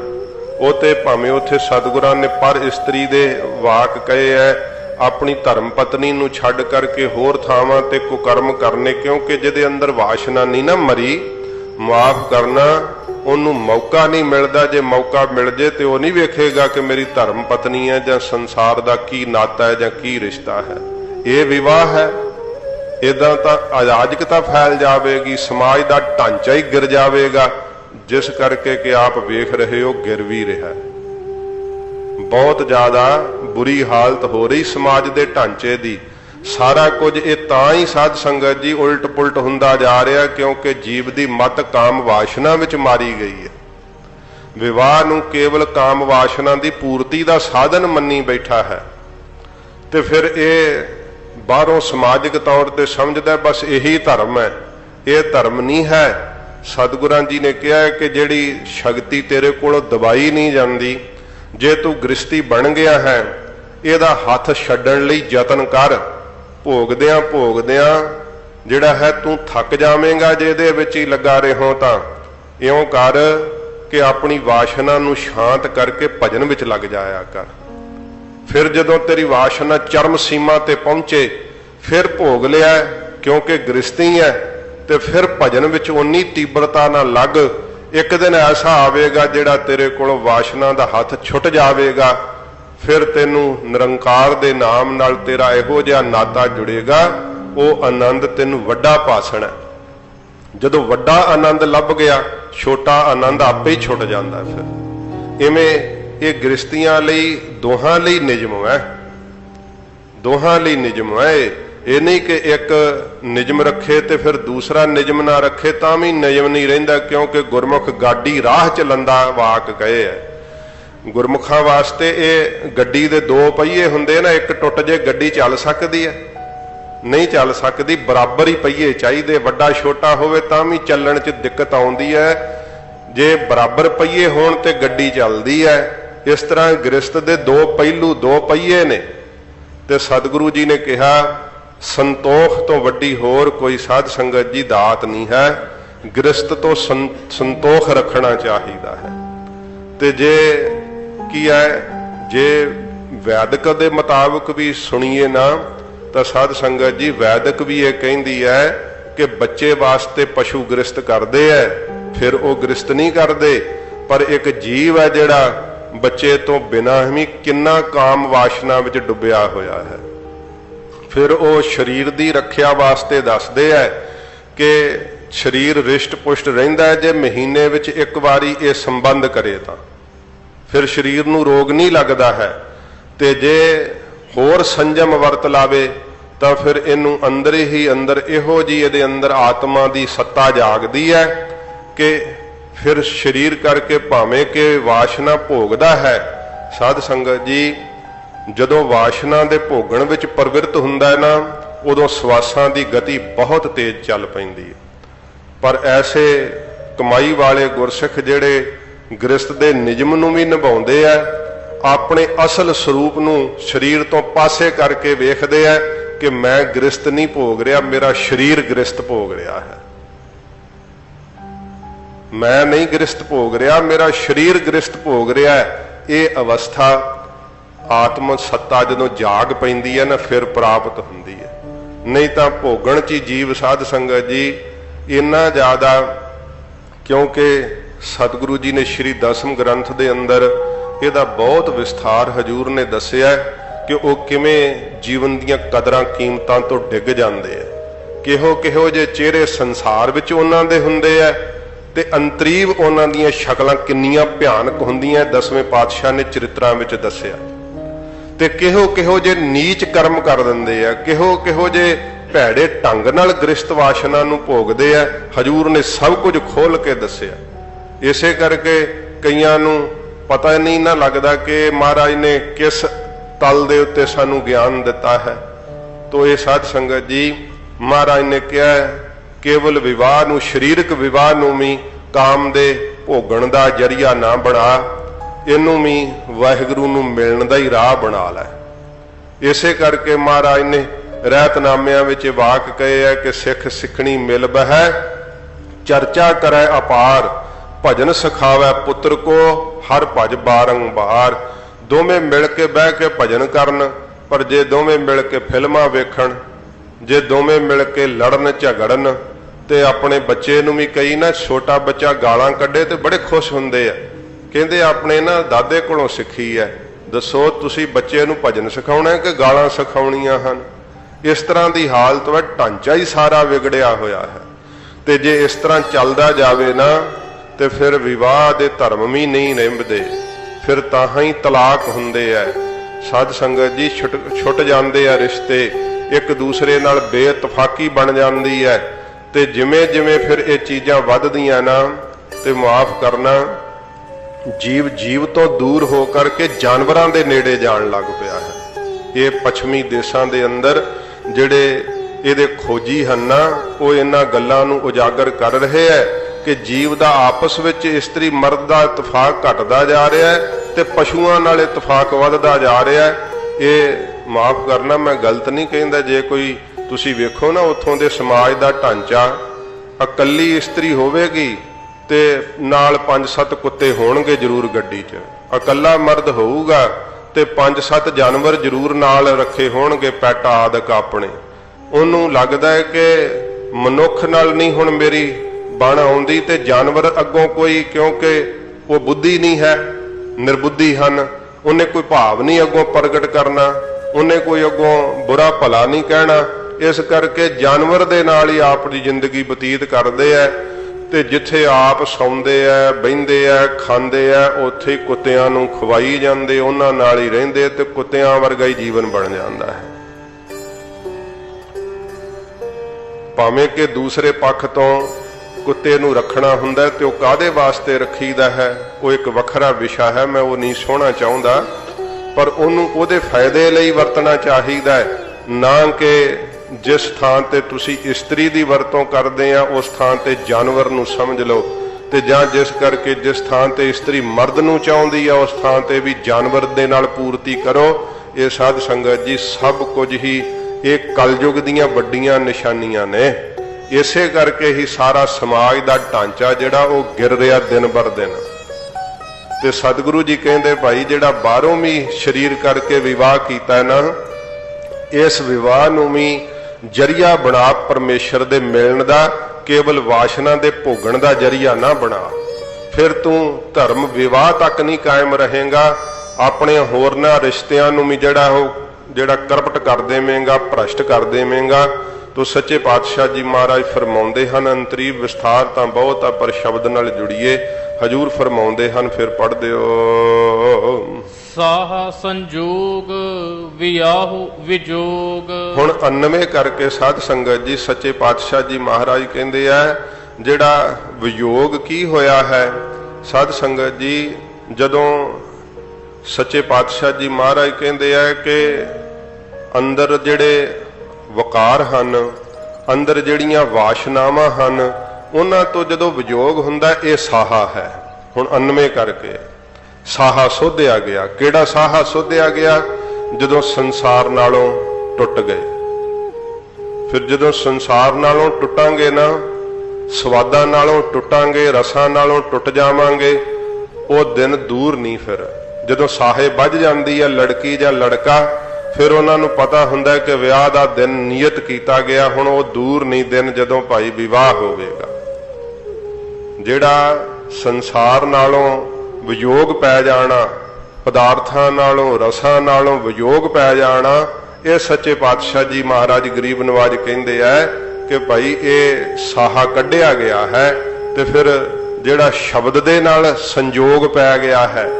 ਉਹ ਤੇ ਭਾਵੇਂ ਉੱਥੇ ਸਤਿਗੁਰਾਂ ਨੇ ਪਰ ਇਸਤਰੀ ਦੇ ਵਾਕ ਕਹੇ ਐ, ਆਪਣੀ ਧਰਮ ਪਤਨੀ ਨੂੰ ਛੱਡ ਕਰਕੇ ਹੋਰ ਥਾਵਾਂ ਤੇ ਕੁਕਰਮ ਕਰਨੇ, ਕਿਉਂਕਿ ਜਿਹਦੇ ਅੰਦਰ ਵਾਸ਼ਨਾ ਨਹੀਂ ਨਾ ਮਰੀ, ਮਾਫ ਕਰਨਾ, ਉਹਨੂੰ ਮੌਕਾ ਨਹੀਂ ਮਿਲਦਾ। ਜੇ ਮੌਕਾ ਮਿਲ ਜੇ ਤੇ ਉਹ ਨਹੀਂ ਵੇਖੇਗਾ ਕਿ ਮੇਰੀ ਧਰਮ ਪਤਨੀ ਹੈ ਜਾਂ ਸੰਸਾਰ ਦਾ ਕੀ ਨਾਤਾ ਹੈ ਜਾਂ ਕੀ ਰਿਸ਼ਤਾ ਹੈ। ਇਹ ਵਿਵਾਹ ਹੈ। ਇਦਾਂ ਤਾਂ ਅਰਾਜਕਤਾ ਫੈਲ ਜਾਵੇਗੀ, ਸਮਾਜ ਦਾ ਢਾਂਚਾ ਹੀ ਗਿਰ ਜਾਵੇਗਾ, ਜਿਸ ਕਰਕੇ ਕਿ ਆਪ ਵੇਖ ਰਹੇ ਹੋ ਗਿਰ ਵੀ ਰਿਹਾ। ਬਹੁਤ ਜ਼ਿਆਦਾ ਬੁਰੀ ਹਾਲਤ ਹੋ ਰਹੀ ਸਮਾਜ ਦੇ ਢਾਂਚੇ ਦੀ। ਸਾਰਾ ਕੁਝ ਇਹ ਤਾਂ ਹੀ ਸਾਧ ਸੰਗਤ ਜੀ ਉਲਟ ਪੁਲਟ ਹੁੰਦਾ ਜਾ ਰਿਹਾ ਕਿਉਂਕਿ ਜੀਵ ਦੀ ਮਤ ਕਾਮ ਵਾਸ਼ਨਾ ਵਿੱਚ ਮਾਰੀ ਗਈ ਹੈ। ਵਿਵਾਹ ਨੂੰ ਕੇਵਲ ਕਾਮ ਵਾਸ਼ਨਾ ਦੀ ਪੂਰਤੀ ਦਾ ਸਾਧਨ ਮੰਨੀ ਬੈਠਾ ਹੈ। ਤੇ ਫਿਰ ਇਹ ਬਾਹਰੋਂ ਸਮਾਜਿਕ ਤੌਰ ਤੇ ਸਮਝਦਾ ਬਸ ਇਹੀ ਧਰਮ ਹੈ। ਇਹ ਧਰਮ ਨਹੀਂ ਹੈ। ਸਤਿਗੁਰਾਂ ਜੀ ਨੇ ਕਿਹਾ ਹੈ ਕਿ ਜਿਹੜੀ ਸ਼ਕਤੀ ਤੇਰੇ ਕੋਲੋਂ ਦਬਾਈ ਨਹੀਂ ਜਾਂਦੀ, ਜੇ ਤੂੰ ਗ੍ਰਸਤੀ ਬਣ ਗਿਆ ਹੈ, ਇਹਦਾ ਹੱਥ ਛੱਡਣ ਲਈ ਯਤਨ ਕਰ। ਭੋਗਦਿਆਂ ਭੋਗਦਿਆਂ ਜਿਹੜਾ ਹੈ, ਤੂੰ ਥੱਕ ਜਾਵੇਂਗਾ ਜੇ ਇਹਦੇ ਵਿੱਚ ਹੀ ਲੱਗਾ ਰਹੋ ਤਾਂ। ਇਉਂ ਕਰ ਕਿ ਆਪਣੀ ਵਾਸ਼ਨਾ ਨੂੰ ਸ਼ਾਂਤ ਕਰਕੇ ਭਜਨ ਵਿੱਚ ਲੱਗ ਜਾਇਆ ਕਰ। ਫਿਰ ਜਦੋਂ ਤੇਰੀ ਵਾਸ਼ਨਾ ਚਰਮ ਸੀਮਾ ਤੇ ਪਹੁੰਚੇ, ਫਿਰ ਭੋਗ ਲਿਆ, ਕਿਉਂਕਿ ਗ੍ਰਸਤੀ ਹੈ, ਤੇ ਫਿਰ ਭਜਨ ਵਿੱਚ ਉਨੀ ਤੀਬਰਤਾ ਨਾਲ ਲੱਗ, ਇੱਕ ਦਿਨ ਐਸਾ ਆਵੇਗਾ ਜਿਹੜਾ ਤੇਰੇ ਕੋਲੋਂ ਵਾਸ਼ਨਾ ਦਾ ਹੱਥ ਛੁੱਟ ਜਾਵੇਗਾ। ਫਿਰ ਤੈਨੂੰ ਨਿਰੰਕਾਰ ਦੇ ਨਾਮ ਨਾਲ ਤੇਰਾ ਇਹੋ ਜਿਹਾ ਨਾਤਾ ਜੁੜੇਗਾ, ਉਹ ਆਨੰਦ ਤੈਨੂੰ ਵੱਡਾ ਭਾਸਣ ਹੈ। ਜਦੋਂ ਵੱਡਾ ਆਨੰਦ ਲੱਭ ਗਿਆ, ਛੋਟਾ ਆਨੰਦ ਆਪੇ ਹੀ ਛੁੱਟ ਜਾਂਦਾ ਫਿਰ। ਇਵੇਂ ਇਹ ਗ੍ਰਸਤੀਆਂ ਲਈ ਦੋਹਾਂ ਲਈ ਨਿਯਮ ਹੈ। ਦੋਹਾਂ ਲਈ ਨਿਯਮ ਹੈ। ਇਹ। ਨਹੀਂ ਕਿ ਇੱਕ ਨਿਯਮ ਰੱਖੇ ਤੇ ਫਿਰ ਦੂਸਰਾ ਨਿਯਮ ਨਾ ਰੱਖੇ ਤਾਂ ਵੀ ਨਿਯਮ ਨਹੀਂ ਰਹਿੰਦਾ ਕਿਉਂਕਿ ਗੁਰਮੁਖ ਗਾਡੀ ਰਾਹ ਚ ਲੰਦਾ ਵਾਕ ਕਹੇ ਹੈ। ਗੁਰਮੁਖਾਂ ਵਾਸਤੇ ਇਹ ਗੱਡੀ ਦੇ ਦੋ ਪਹੀਏ ਹੁੰਦੇ ਨਾ, ਇੱਕ ਟੁੱਟ ਜੇ ਗੱਡੀ ਚੱਲ ਸਕਦੀ ਹੈ। ਨਹੀਂ ਚੱਲ ਸਕਦੀ, ਬਰਾਬਰ ਹੀ ਪਹੀਏ ਚਾਹੀਦੇ, ਵੱਡਾ ਛੋਟਾ ਹੋਵੇ ਤਾਂ ਵੀ ਚੱਲਣ 'ਚ ਦਿੱਕਤ ਆਉਂਦੀ ਹੈ। ਜੇ ਬਰਾਬਰ ਪਹੀਏ ਹੋਣ ਤੇ ਗੱਡੀ ਚੱਲਦੀ ਹੈ ਇਸ ਤਰ੍ਹਾਂ ਗ੍ਰਸਤ ਦੇ ਦੋ ਪਹਿਲੂ ਦੋ ਪਹੀਏ ਨੇ ਤੇ ਸਤਿਗੁਰੂ ਜੀ ਨੇ ਕਿਹਾ, ਸੰਤੋਖ ਤੋਂ ਵੱਡੀ ਹੋਰ ਕੋਈ ਸਾਧ ਸੰਗਤ ਜੀ ਦਾਤ ਨਹੀਂ ਹੈ। ਗ੍ਰਸਤ ਤੋਂ ਸੰਤੋਖ ਰੱਖਣਾ ਚਾਹੀਦਾ ਹੈ। ਤੇ ਜੇ ਕੀ ਹੈ, ਜੇ ਵੈਦਿਕ ਦੇ ਮੁਤਾਬਕ ਵੀ ਸੁਣੀਏ ਨਾ, ਤਾਂ ਸਾਧ ਸੰਗਤ ਜੀ ਵੈਦਿਕ ਵੀ ਇਹ ਕਹਿੰਦੀ ਹੈ ਕਿ ਬੱਚੇ ਵਾਸਤੇ ਪਸ਼ੂ ਗ੍ਰਸਤ ਕਰਦੇ ਐ ਫਿਰ ਉਹ ਗ੍ਰਸਤ ਨਹੀਂ ਕਰਦੇ। ਪਰ ਇੱਕ ਜੀਵ ਹੈ ਜਿਹੜਾ ਬੱਚੇ ਤੋਂ ਬਿਨਾਂ ਹੀ ਕਿੰਨਾ ਕਾਮ ਵਾਸ਼ਨਾ ਵਿੱਚ ਡੁੱਬਿਆ ਹੋਇਆ ਹੈ। ਫਿਰ ਉਹ ਸਰੀਰ ਦੀ ਰੱਖਿਆ ਵਾਸਤੇ ਦੱਸਦੇ ਐ ਕਿ ਸਰੀਰ ਰਿਸ਼ਟ ਪੁਸ਼ਟ ਰਹਿੰਦਾ ਹੈ ਜੇ ਮਹੀਨੇ ਵਿੱਚ ਇੱਕ ਵਾਰੀ ਇਹ ਸੰਬੰਧ ਕਰੇ ਤਾਂ। ਫਿਰ ਸਰੀਰ ਨੂੰ ਰੋਗ ਨਹੀਂ ਲੱਗਦਾ ਹੈ ਤੇ ਜੇ ਹੋਰ ਸੰਜਮ ਵਰਤ ਲਾਵੇ ਤਾਂ ਫਿਰ ਇਹਨੂੰ ਅੰਦਰ ਹੀ ਅੰਦਰ ਇਹੋ ਜੀ ਇਹਦੇ ਅੰਦਰ ਆਤਮਾ ਦੀ ਸੱਤਾ ਜਾਗਦੀ ਹੈ ਕਿ ਫਿਰ ਸਰੀਰ ਕਰਕੇ ਭਾਵੇਂ ਕਿ ਵਾਸ਼ਨਾ ਭੋਗਦਾ ਹੈ, ਸਾਧ ਸੰਗਤ ਜੀ, ਜਦੋਂ ਵਾਸ਼ਨਾ ਦੇ ਭੋਗਣ ਵਿੱਚ ਪ੍ਰਵਿਰਤ ਹੁੰਦਾ ਹੈ ਨਾ, ਉਦੋਂ ਸਵਾਸਾਂ ਦੀ ਗਤੀ ਬਹੁਤ ਤੇਜ਼ ਚੱਲ ਪੈਂਦੀ ਹੈ। ਪਰ ਐਸੇ ਕਮਾਈ ਵਾਲੇ ਗੁਰਸਿੱਖ ਜਿਹੜੇ ਗ੍ਰਸਤ ਦੇ ਨਿਯਮ ਨੂੰ ਵੀ ਨਿਭਾਉਂਦੇ ਆ, ਆਪਣੇ ਅਸਲ ਸਰੂਪ ਨੂੰ ਸਰੀਰ ਤੋਂ ਪਾਸੇ ਕਰਕੇ ਵੇਖਦੇ ਆ ਕਿ ਮੈਂ ਗ੍ਰਸਤ ਨਹੀਂ ਭੋਗ ਰਿਹਾ, ਮੇਰਾ ਸਰੀਰ ਗ੍ਰਸਤ ਭੋਗ ਰਿਹਾ ਹੈ। ਮੈਂ ਨਹੀਂ ਗ੍ਰਸਤ ਭੋਗ ਰਿਹਾ, ਮੇਰਾ ਸਰੀਰ ਗ੍ਰਸਤ ਭੋਗ ਰਿਹਾ ਹੈ। ਇਹ ਅਵਸਥਾ ਆਤਮ ਸੱਤਾ ਜਦੋਂ ਜਾਗ ਪੈਂਦੀ ਹੈ ਨਾ, ਫਿਰ ਪ੍ਰਾਪਤ ਹੁੰਦੀ ਹੈ। ਨਹੀਂ ਤਾਂ ਭੋਗਣ ਚ ਹੀ ਜੀਵ ਸਾਧ ਸੰਗਤ ਜੀ, ਇੰਨਾ ਜ਼ਿਆਦਾ, ਕਿਉਂਕਿ ਸਤਿਗੁਰੂ ਜੀ ਨੇ ਸ਼੍ਰੀ ਦਸਮ ਗ੍ਰੰਥ ਦੇ ਅੰਦਰ ਇਹਦਾ ਬਹੁਤ ਵਿਸਥਾਰ ਹਜੂਰ ਨੇ ਦੱਸਿਆ ਕਿ ਉਹ ਕਿਵੇਂ ਜੀਵਨ ਦੀਆਂ ਕਦਰਾਂ ਕੀਮਤਾਂ ਤੋਂ ਡਿੱਗ ਜਾਂਦੇ ਆ। ਕਿਹੋ ਕਿਹੋ ਜੇ ਚਿਹਰੇ ਸੰਸਾਰ ਵਿੱਚ ਉਹਨਾਂ ਦੇ ਹੁੰਦੇ ਆ ਤੇ ਅੰਤਰੀਵ ਉਹਨਾਂ ਦੀਆਂ ਸ਼ਕਲਾਂ ਕਿੰਨੀਆਂ ਭਿਆਨਕ ਹੁੰਦੀਆਂ ਦਸਵੇਂ ਪਾਤਸ਼ਾਹ ਨੇ ਚਰਿਤਰਾਂ ਵਿੱਚ ਦੱਸਿਆ। ਤੇ ਕਿਹੋ ਕਿਹੋ ਜੇ ਨੀਚ ਕਰਮ ਕਰ ਦਿੰਦੇ ਆ ਕਿਹੋ ਕਿਹੋ ਜੇ ਭੈੜੇ ਢੰਗ ਨਾਲ ਗ੍ਰਸਤ ਵਾਸ਼ਨਾ ਨੂੰ ਭੋਗਦੇ ਆ ਹਜੂਰ ਨੇ ਸਭ ਕੁਝ ਖੋਲ ਕੇ ਦੱਸਿਆ। ਇਸੇ ਕਰਕੇ ਕਈਆਂ ਨੂੰ ਪਤਾ ਨਹੀਂ ਨਾ ਲੱਗਦਾ ਕਿ ਮਹਾਰਾਜ ਨੇ ਕਿਸ ਤਲ ਦੇ ਉੱਤੇ ਸਾਨੂੰ ਗਿਆਨ ਦਿੱਤਾ ਹੈ। ਤੋ ਇਹ ਸਾਧ ਸੰਗਤ ਜੀ ਮਹਾਰਾਜ ਨੇ ਕਿਹਾ ਹੈ, ਕੇਵਲ ਵਿਵਾਹ ਨੂੰ, ਸਰੀਰਕ ਵਿਵਾਹ ਨੂੰ ਵੀ ਕਾਮ ਦੇ ਭੋਗਣ ਦਾ ਜਰੀਆ ਨਾ ਬਣਾ, ਇਹਨੂੰ ਵੀ ਵਾਹਿਗੁਰੂ ਨੂੰ ਮਿਲਣ ਦਾ ਹੀ ਰਾਹ ਬਣਾ ਲੈ। ਇਸੇ ਕਰਕੇ ਮਹਾਰਾਜ ਨੇ ਰਹਿਤਨਾਮਿਆਂ ਵਿੱਚ ਵਾਕ ਕਹੇ ਹੈ ਕਿ ਸਿੱਖ ਸਿੱਖਣੀ ਮਿਲ ਬਹਿ, ਚਰਚਾ ਕਰੈ ਅਪਾਰ, ਭਜਨ ਸਿਖਾਵੇ ਪੁੱਤਰ ਕੋ, ਹਰ ਭਜ ਬਾਰੰਬਾਰ ਦੋਵੇਂ ਮਿਲ ਕੇ ਬਹਿ ਕੇ ਭਜਨ ਕਰਨ, ਪਰ ਜੇ ਦੋਵੇਂ ਮਿਲ ਕੇ ਫਿਲਮਾਂ ਵੇਖਣ, ਜੇ ਦੋਵੇਂ ਮਿਲ ਕੇ ਲੜਨ ਝਗੜਨ ਤੇ ਆਪਣੇ ਬੱਚੇ ਨੂੰ ਵੀ ਕਈ ਨਾ ਛੋਟਾ ਬੱਚਾ ਗਾਲਾਂ ਕੱਢੇ ਤੇ ਬੜੇ ਖੁਸ਼ ਹੁੰਦੇ ਆ। ਕਹਿੰਦੇ ਆਪਣੇ ਨਾ ਦਾਦੇ ਕੋਲੋਂ ਸਿੱਖੀ ਹੈ ਦੱਸੋ ਤੁਸੀਂ ਬੱਚੇ ਨੂੰ ਭਜਨ ਸਿਖਾਉਣਾ ਹੈ ਕਿ ਗਾਲਾਂ ਸਿਖਾਉਣੀਆਂ ਹਨ? ਇਸ ਤਰ੍ਹਾਂ ਦੀ ਹਾਲਤ ਵਿੱਚ ਢਾਂਚਾ ਹੀ ਸਾਰਾ ਵਿਗੜਿਆ ਹੋਇਆ ਹੈ। ਤੇ ਜੇ ਇਸ ਤਰ੍ਹਾਂ ਚੱਲਦਾ ਜਾਵੇ ਨਾ, ਤੇ ਫਿਰ ਵਿਵਾਹ ਦੇ ਧਰਮ ਵੀ ਨਹੀਂ ਨਿਭਦੇ ਫਿਰ ਤਾਂ ਹੀ ਤਲਾਕ ਹੁੰਦੇ ਐ। ਸਾਧ ਸੰਗਤ ਜੀ ਛੁੱਟ ਛੁੱਟ ਜਾਂਦੇ ਆ ਰਿਸ਼ਤੇ। ਇੱਕ ਦੂਸਰੇ ਨਾਲ ਬੇਇਤਫਾਕੀ ਬਣ ਜਾਂਦੀ ਹੈ ਤੇ ਜਿਵੇਂ ਜਿਵੇਂ ਫਿਰ ਇਹ ਚੀਜ਼ਾਂ ਵੱਧਦੀਆਂ ਨਾ ਤੇ ਮਾਫ ਕਰਨਾ, ਜੀਵ ਜੀਵ ਤੋਂ ਦੂਰ ਹੋ ਕਰਕੇ ਜਾਨਵਰਾਂ ਦੇ ਨੇੜੇ ਜਾਣ ਲੱਗ ਪਿਆ ਹੈ। ਇਹ ਪੱਛਮੀ ਦੇਸ਼ਾਂ ਦੇ ਅੰਦਰ ਜਿਹੜੇ ਇਹਦੇ ਖੋਜੀ ਹਨ ਨਾ, ਉਹ ਇਹਨਾਂ ਗੱਲਾਂ ਨੂੰ ਉਜਾਗਰ ਕਰ ਰਹੇ ਹੈ ਕਿ ਜੀਵ ਦਾ ਆਪਸ ਵਿੱਚ ਇਸਤਰੀ ਮਰਦ ਦਾ ਇਤਫਾਕ ਘਟਦਾ ਜਾ ਰਿਹਾ ਹੈ ਤੇ ਪਸ਼ੂਆਂ ਨਾਲ ਇਤਫਾਕ ਵੱਧਦਾ ਜਾ ਰਿਹਾ ਹੈ। ਇਹ ਮਾਫ ਕਰਨਾ ਮੈਂ ਗਲਤ ਨਹੀਂ ਕਹਿੰਦਾ, ਜੇ ਕੋਈ ਤੁਸੀਂ ਵੇਖੋ ਨਾ ਉੱਥੋਂ ਦੇ ਸਮਾਜ ਦਾ ਢਾਂਚਾ। ਇਕੱਲੀ ਇਸਤਰੀ ਹੋਵੇਗੀ ਤੇ ਨਾਲ 5-7 ਕੁੱਤੇ ਹੋਣਗੇ ਜ਼ਰੂਰ ਗੱਡੀ 'ਚ। ਇਕੱਲਾ ਮਰਦ ਹੋਊਗਾ ਤੇ 5-7 ਜਾਨਵਰ ਜ਼ਰੂਰ ਨਾਲ ਰੱਖੇ ਹੋਣਗੇ ਪੈਟ ਆਦਿਕ ਆਪਣੇ। ਉਹਨੂੰ ਲੱਗਦਾ ਹੈ ਕਿ ਮਨੁੱਖ ਨਾਲ ਨਹੀਂ ਹੁਣ ਮੇਰੀ ਬਣ ਆਉਂਦੀ ਤੇ ਜਾਨਵਰ ਅੱਗੋਂ ਕੋਈ ਕਿਉਂਕਿ ਉਹ ਬੁੱਧੀ ਨਹੀਂ ਹੈ, ਨਿਰਬੁੱਧੀ ਹਨ। ਉਹਨੇ ਕੋਈ ਭਾਵ ਨਹੀਂ ਅੱਗੋਂ ਪ੍ਰਗਟ ਕਰਨਾ। ਉਹਨੇ ਕੋਈ ਅੱਗੋਂ ਬੁਰਾ ਭਲਾ ਨਹੀਂ ਕਹਿਣਾ। ਇਸ ਕਰਕੇ ਜਾਨਵਰ ਦੇ ਨਾਲ ਹੀ ਆਪ ਦੀ ਜ਼ਿੰਦਗੀ ਬਤੀਤ ਕਰਦੇ ਐ ਤੇ ਜਿੱਥੇ ਆਪ ਸੌਂਦੇ ਐ, ਬਹਿੰਦੇ ਐ, ਖਾਂਦੇ ਐ, ਉੱਥੇ ਹੀ ਕੁੱਤਿਆਂ ਨੂੰ ਖਵਾਈ ਜਾਂਦੇ, ਉਹਨਾਂ ਨਾਲ ਹੀ ਰਹਿੰਦੇ ਤੇ ਕੁੱਤਿਆਂ ਵਰਗਾ ਹੀ ਜੀਵਨ ਬਣ ਜਾਂਦਾ ਹੈ। ਭਾਵੇਂ ਕਿ ਦੂਸਰੇ ਪੱਖ ਤੋਂ ਕੁੱਤੇ ਨੂੰ ਰੱਖਣਾ ਹੁੰਦਾ ਹੈ ਤੇ ਉਹ ਕਾਦੇ ਵਾਸਤੇ ਰੱਖੀਦਾ ਹੈ, ਉਹ ਇੱਕ ਵੱਖਰਾ ਵਿਸ਼ਾ ਹੈ, ਮੈਂ ਉਹ ਨਹੀਂ ਸੋਹਣਾ ਚਾਹੁੰਦਾ, ਪਰ ਉਹਨੂੰ ਉਹਦੇ ਫਾਇਦੇ ਲਈ ਵਰਤਣਾ ਚਾਹੀਦਾ ਹੈ, ਨਾ ਕਿ ਜਿਸ ਥਾਂ ਤੇ ਤੁਸੀਂ ਇਸਤਰੀ ਦੀ ਵਰਤੋਂ ਕਰਦੇ ਆ, ਉਸ ਥਾਂ ਤੇ ਜਾਨਵਰ ਨੂੰ ਸਮਝ ਲਓ। ਤੇ ਜਾਂ ਜਿਸ ਕਰਕੇ ਜਿਸ ਥਾਂ ਤੇ ਇਸਤਰੀ ਮਰਦ ਨੂੰ ਚਾਹੁੰਦੀ ਆ, ਉਸ ਥਾਂ ਤੇ ਵੀ ਜਾਨਵਰ ਦੇ ਨਾਲ ਪੂਰਤੀ ਕਰੋ। ਇਹ ਸਾਧ ਸੰਗਤ ਜੀ, ਸਭ ਕੁਝ ਹੀ ਇਹ ਕਲਯੁਗ ਦੀਆਂ ਵੱਡੀਆਂ ਨਿਸ਼ਾਨੀਆਂ ਨੇ। ਇਸੇ ਕਰਕੇ ਹੀ ਸਾਰਾ ਸਮਾਜ ਦਾ ਢਾਂਚਾ ਜਿਹੜਾ, ਉਹ ਗਿਰ ਰਿਹਾ ਦਿਨ ਬਰ ਦਿਨ। ਤੇ ਸਤਿਗੁਰੂ ਜੀ ਕਹਿੰਦੇ, ਭਾਈ, ਜਿਹੜਾ ਬਾਹਰੋਂ ਵੀ ਸਰੀਰ ਕਰਕੇ ਵਿਵਾਹ ਕੀਤਾ ਨਾ, ਇਸ ਵਿਵਾਹ ਨੂੰ ਵੀ ਜਰੀਆ ਬਣਾ ਪਰਮੇਸ਼ਰ ਦੇ ਮਿਲਣ ਦਾ, ਕੇਵਲ ਵਾਸ਼ਨਾ ਦੇ ਭੋਗਣ ਦਾ ਜਰੀਆ ਨਾ ਬਣਾ। ਫਿਰ ਤੂੰ ਧਰਮ ਵਿਵਾਹ ਤੱਕ ਨਹੀਂ ਕਾਇਮ ਰਹੇਗਾ, ਆਪਣੇ ਹੋਰਨਾਂ ਰਿਸ਼ਤਿਆਂ ਨੂੰ ਵੀ ਜਿਹੜਾ ਉਹ, ਜਿਹੜਾ ਕਰਪਟ ਕਰ ਦੇਵੇਂਗਾ, ਭ੍ਰਸ਼ਟ ਕਰ ਦੇਵੇਂਗਾ। ਤੋ ਸੱਚੇ ਪਾਤਸ਼ਾਹ ਜੀ ਮਹਾਰਾਜ ਫਰਮਾਉਂਦੇ ਹਨ ਅੰਤਰੀ ਵਿਸਥਾਰ ਤਾਂ ਬਹੁਤ ਆ, ਪਰ ਸ਼ਬਦ ਨਾਲ ਜੁੜੀਏ ਹਜੂਰ ਫਰਮਾਉਂਦੇ ਹਨ ਫਿਰ ਪੜ੍ਹਦੇ ਹੋ ਸਾਹ ਸੰਜੋਗ ਵਿਆਹੂ ਵਿਜੋਗ। ਹੁਣ 99 ਕਰਕੇ ਸਾਧ ਸੰਗਤ ਜੀ ਸੱਚੇ ਪਾਤਸ਼ਾਹ ਜੀ ਮਹਾਰਾਜ ਕਹਿੰਦੇ ਆ ਜਿਹੜਾ ਵਿਯੋਗ ਕੀ ਹੋਇਆ ਹੈ? ਸਾਧ ਸੰਗਤ ਜੀ ਜਦੋਂ ਸੱਚੇ ਪਾਤਸ਼ਾਹ ਜੀ ਮਹਾਰਾਜ ਕਹਿੰਦੇ ਆ ਕਿ ਅੰਦਰ ਜਿਹੜੇ ਵਕਾਰ ਹਨ ਅੰਦਰ ਜਿਹੜੀਆਂ ਵਾਸ਼ਨਾਵਾਂ ਹਨ ਉਹਨਾਂ ਤੋਂ ਜਦੋਂ ਵਿਯੋਗ ਹੁੰਦਾ, ਇਹ ਸਾਹਾ ਹੈ। ਹੁਣ 99 ਕਰਕੇ ਸਾਹਾ ਸੋਧਿਆ ਗਿਆ। ਕਿਹੜਾ ਸਾਹਾ ਸੋਧਿਆ ਗਿਆ? ਜਦੋਂ ਸੰਸਾਰ ਨਾਲੋਂ ਟੁੱਟ ਗਏ। ਫਿਰ ਜਦੋਂ ਸੰਸਾਰ ਨਾਲੋਂ ਟੁੱਟਾਂਗੇ ਨਾ, ਸਵਾਦਾਂ ਨਾਲੋਂ ਟੁੱਟਾਂਗੇ, ਰਸਾਂ ਨਾਲੋਂ ਟੁੱਟ ਜਾਵਾਂਗੇ, ਉਹ ਦਿਨ ਦੂਰ ਨਹੀਂ ਫਿਰ। ਜਦੋਂ ਸਾਹੇ ਵੱਜ ਜਾਂਦੀ ਹੈ ਲੜਕੀ ਜਾਂ ਲੜਕਾ, ਫਿਰ ਉਹਨਾਂ ਨੂੰ ਪਤਾ ਹੁੰਦਾ ਕਿ ਵਿਆਹ ਦਾ ਦਿਨ ਨਿਯਤ ਕੀਤਾ ਗਿਆ। ਹੁਣ ਉਹ ਦੂਰ ਨਹੀਂ ਦਿਨ ਜਦੋਂ ਭਾਈ ਵਿਵਾਹ ਹੋਵੇਗਾ। ਜਿਹੜਾ ਸੰਸਾਰ ਨਾਲੋਂ ਵਿਯੋਗ ਪੈ ਜਾਣਾ, ਪਦਾਰਥਾਂ ਨਾਲੋਂ, ਰਸਾਂ ਨਾਲੋਂ ਵਿਯੋਗ ਪੈ ਜਾਣਾ, ਇਹ ਸੱਚੇ ਪਾਤਸ਼ਾਹ ਜੀ ਮਹਾਰਾਜ ਗਰੀਬ ਨਵਾਜ ਕਹਿੰਦੇ ਆ ਕਿ ਭਾਈ ਇਹ ਸਾਹਾ ਕੱਢਿਆ ਗਿਆ ਹੈ ਤੇ ਫਿਰ ਜਿਹੜਾ ਸ਼ਬਦ ਦੇ ਨਾਲ ਸੰਜੋਗ ਪੈ ਗਿਆ ਹੈ।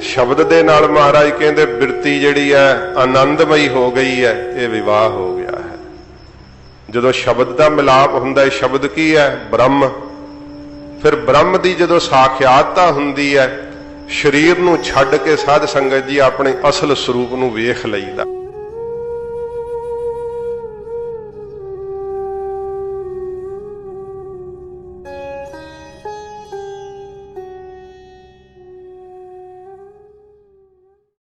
ਸ਼ਬਦ ਦੇ ਨਾਲ ਮਹਾਰਾਜ ਕਹਿੰਦੇ ਬਿਰਤੀ ਜਿਹੜੀ ਹੈ ਆਨੰਦਮਈ ਹੋ ਗਈ ਹੈ, ਇਹ ਵਿਵਾਹ ਹੋ ਗਿਆ ਹੈ। ਜਦੋਂ ਸ਼ਬਦ ਦਾ ਮਿਲਾਪ ਹੁੰਦਾ ਹੈ, ਸ਼ਬਦ ਕੀ ਹੈ? ਬ੍ਰਹਮ। ਫਿਰ ਬ੍ਰਹਮ ਦੀ ਜਦੋਂ ਸਾਖਿਆਤਤਾ ਹੁੰਦੀ ਹੈ, ਸਰੀਰ ਨੂੰ ਛੱਡ ਕੇ ਸਾਧ ਸੰਗਤ ਜੀ ਆਪਣੇ ਅਸਲ ਸਰੂਪ ਨੂੰ ਵੇਖ ਲਈਦਾ।